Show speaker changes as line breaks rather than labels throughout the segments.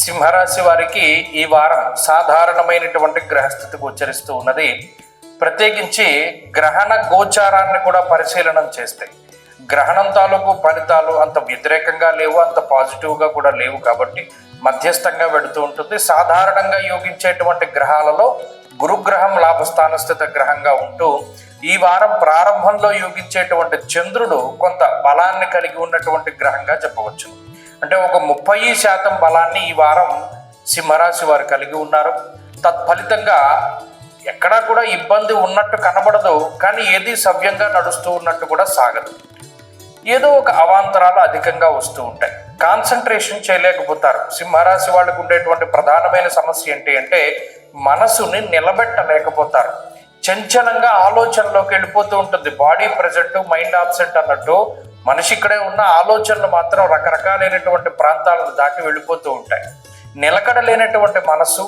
సింహరాశి వారికి ఈ వారం సాధారణమైనటువంటి గ్రహస్థితి గోచరిస్తూ ఉన్నది. ప్రత్యేకించి గ్రహణ గోచారాన్ని కూడా పరిశీలనం చేస్తే గ్రహణం తాలూకు ఫలితాలు అంత వ్యతిరేకంగా లేవు అంత పాజిటివ్గా కూడా లేవు కాబట్టి మధ్యస్థంగా వెడుతూ ఉంటుంది. సాధారణంగా యోగించేటువంటి గ్రహాలలో గురుగ్రహం లాభస్థానస్థిత గ్రహంగా ఉంటూ ఈ వారం ప్రారంభంలో యోగించేటువంటి చంద్రుడు కొంత బలాన్ని కలిగి ఉన్నటువంటి గ్రహంగా చెప్పవచ్చు. అంటే ఒక ముప్పై శాతం బలాన్ని ఈ వారం సింహరాశి వారు కలిగి ఉన్నారు. తత్ఫలితంగా ఎక్కడా కూడా ఇబ్బంది ఉన్నట్టు కనబడదు కానీ ఏది సవ్యంగా నడుస్తూ ఉన్నట్టు కూడా సాగదు. ఏదో ఒక అవాంతరాలు అధికంగా వస్తూ ఉంటాయి. కాన్సన్ట్రేషన్ చేయలేకపోతారు. సింహరాశి వాళ్ళకు ఉండేటువంటి ప్రధానమైన సమస్య ఏంటి అంటే మనసుని నిలబెట్టలేకపోతారు. చంచలంగా ఆలోచనలోకి వెళ్ళిపోతూ ఉంటుంది. బాడీ ప్రజెంట్ మైండ్ ఆబ్సెంట్ అన్నట్టు మనిషి ఇక్కడే ఉన్న ఆలోచనలు మాత్రం రకరకాలైనటువంటి ప్రాంతాలను దాటి వెళ్ళిపోతూ ఉంటాయి. నిలకడ లేనటువంటి మనసు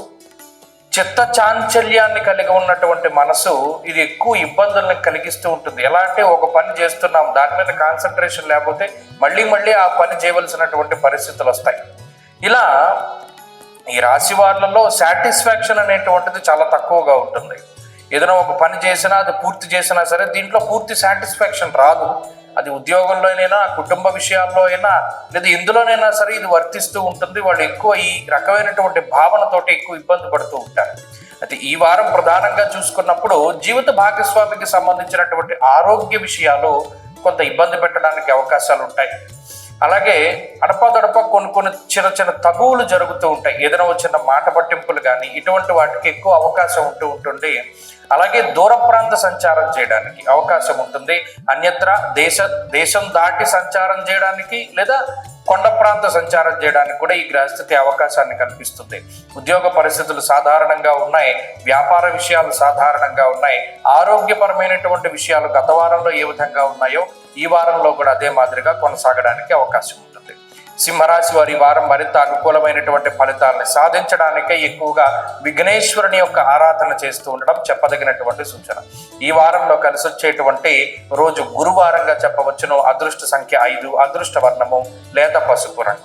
చిత్త చాంచల్యాన్ని కలిగి ఉన్నటువంటి మనసు ఇది ఎక్కువ ఇబ్బందులను కలిగిస్తూ ఉంటుంది. ఎలా అంటే ఒక పని చేస్తున్నాం దాని మీద కాన్సన్ట్రేషన్ లేకపోతే మళ్ళీ మళ్ళీ ఆ పని చేయవలసినటువంటి పరిస్థితులు వస్తాయి. ఇలా ఈ రాశి వాళ్ళలో సాటిస్ఫాక్షన్ అనేటువంటిది చాలా తక్కువగా ఉంటుంది. ఏదైనా ఒక పని చేసినా అది పూర్తి చేసినా సరే దీంట్లో పూర్తి సాటిస్ఫాక్షన్ రాదు. అది ఉద్యోగంలోనైనా కుటుంబ విషయాల్లో అయినా లేదా ఎందులోనైనా సరే ఇది వర్తిస్తూ ఉంటుంది. వాళ్ళు ఎక్కువ ఈ రకమైనటువంటి భావనతోటి ఎక్కువ ఇబ్బంది పడుతూ ఉంటారు. అయితే ఈ వారం ప్రధానంగా చూసుకున్నప్పుడు జీవిత భాగస్వామికి సంబంధించినటువంటి ఆరోగ్య విషయాలు కొంత ఇబ్బంది పెట్టడానికి అవకాశాలు ఉంటాయి అలాగే అడపదడప కొన్ని కొన్ని చిన్న చిన్న తగువులు జరుగుతూ ఉంటాయి. ఏదైనా చిన్న మాట పట్టింపులు కానీ ఇటువంటి వాటికి ఎక్కువ అవకాశం ఉంటూ ఉంటుంది. అలాగే దూర ప్రాంత సంచారం చేయడానికి అవకాశం ఉంటుంది. అన్యత్ర దేశ దేశం దాటి సంచారం చేయడానికి లేదా కొండ ప్రాంత సంచారం చేయడానికి కూడా ఈ గ్రహస్థితి అవకాశాన్ని కల్పిస్తుంది. ఉద్యోగ పరిస్థితులు సాధారణంగా ఉన్నాయి వ్యాపార విషయాలు సాధారణంగా ఉన్నాయి ఆరోగ్యపరమైనటువంటి విషయాలు గత వారంలో ఏ విధంగా ఉన్నాయో ఈ వారంలో కూడా అదే మాదిరిగా కొనసాగడానికి అవకాశం ఉంది. సింహరాశి వారి వారం మరింత అనుకూలమైనటువంటి ఫలితాలను సాధించడానికే ఎక్కువగా విఘ్నేశ్వరుని యొక్క ఆరాధన చేస్తూ ఉండడం చెప్పదగినటువంటి సూచన. ఈ వారంలో కలిసి వచ్చేటువంటి రోజు గురువారంగా చెప్పవచ్చును. అదృష్ట సంఖ్య ఐదు అదృష్ట వర్ణము లేత పసుపు రంగు.